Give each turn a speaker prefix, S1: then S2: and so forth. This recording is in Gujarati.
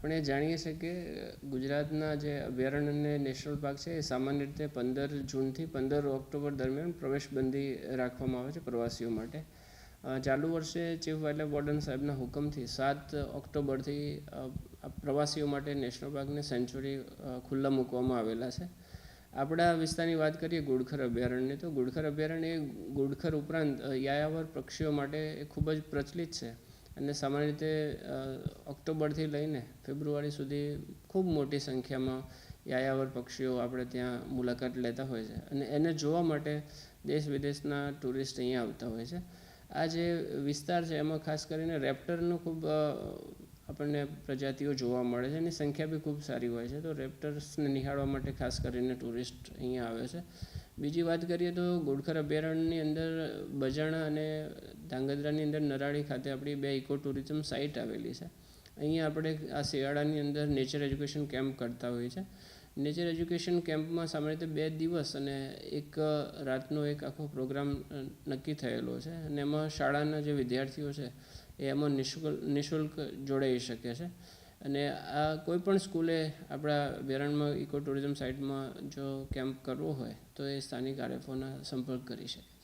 S1: આપણે જાણીએ છીએ કે ગુજરાતના જે અભયારણ્ય નેશનલ પાર્ક છે, એ સામાન્ય રીતે પંદર જૂનથી પંદર ઓક્ટોબર દરમિયાન પ્રવેશબંધી રાખવામાં આવે છે પ્રવાસીઓ માટે. ચાલુ વર્ષે ચીફ વાઇલ્ડલાઇફ વોર્ડન સાહેબના હુકમથી સાત ઓક્ટોબરથી પ્રવાસીઓ માટે નેશનલ પાર્કને સેન્ચુરી ખુલ્લા મૂકવામાં આવેલા છે. આપણા વિસ્તારની વાત કરીએ ગુડખર અભયારણ્યની, તો ગુડખર અભયારણ્ય એ ગુડખર ઉપરાંત યાયાવર પક્ષીઓ માટે એ ખૂબ જ પ્રચલિત છે. અને સામાન્ય રીતે ઓક્ટોબરથી લઈને ફેબ્રુઆરી સુધી ખૂબ મોટી સંખ્યામાં યાયાવર પક્ષીઓ આપણે ત્યાં મુલાકાત લેતા હોય છે. અને એને જોવા માટે દેશ વિદેશના ટુરિસ્ટ અહીંયા આવતા હોય છે. આ જે વિસ્તાર છે, એમાં ખાસ કરીને રેપ્ટરનું ખૂબ આપણને પ્રજાતિઓ જોવા મળે છે. એની સંખ્યા બી ખૂબ સારી હોય છે. તો રેપ્ટર્સને નિહાળવા માટે ખાસ કરીને ટુરિસ્ટ અહીંયા આવે છે. બીજી વાત કરીએ તો ગોડખર અભયારણ્યની અંદર બજાણા અને ધાંગધ્રાની અંદર નરાળી ખાતે આપણી બે ઇકો ટુરિઝમ સાઇટ આવેલી છે. અહીંયા આપણે આ શિયાળાની અંદર નેચર એજ્યુકેશન કેમ્પ કરતા હોઈએ છીએ. નેચર એજ્યુકેશન કેમ્પમાં સામાન્ય રીતે બે દિવસ અને એક રાતનો એક આખો પ્રોગ્રામ નક્કી થયેલો છે અને એમાં શાળાના જે વિદ્યાર્થીઓ છે, એ એમાં નિઃશુલ્ક નિઃશુલ્ક જોડાઈ શકે છે. અને આ કોઈ પણ સ્કૂલે આપણા વેરાણમાં ઇકો ટુરિઝમ સાઇટમાં જો કેમ્પ કરવો હોય તો એ સ્થાનિક આરએફઓના સંપર્ક કરી શકે.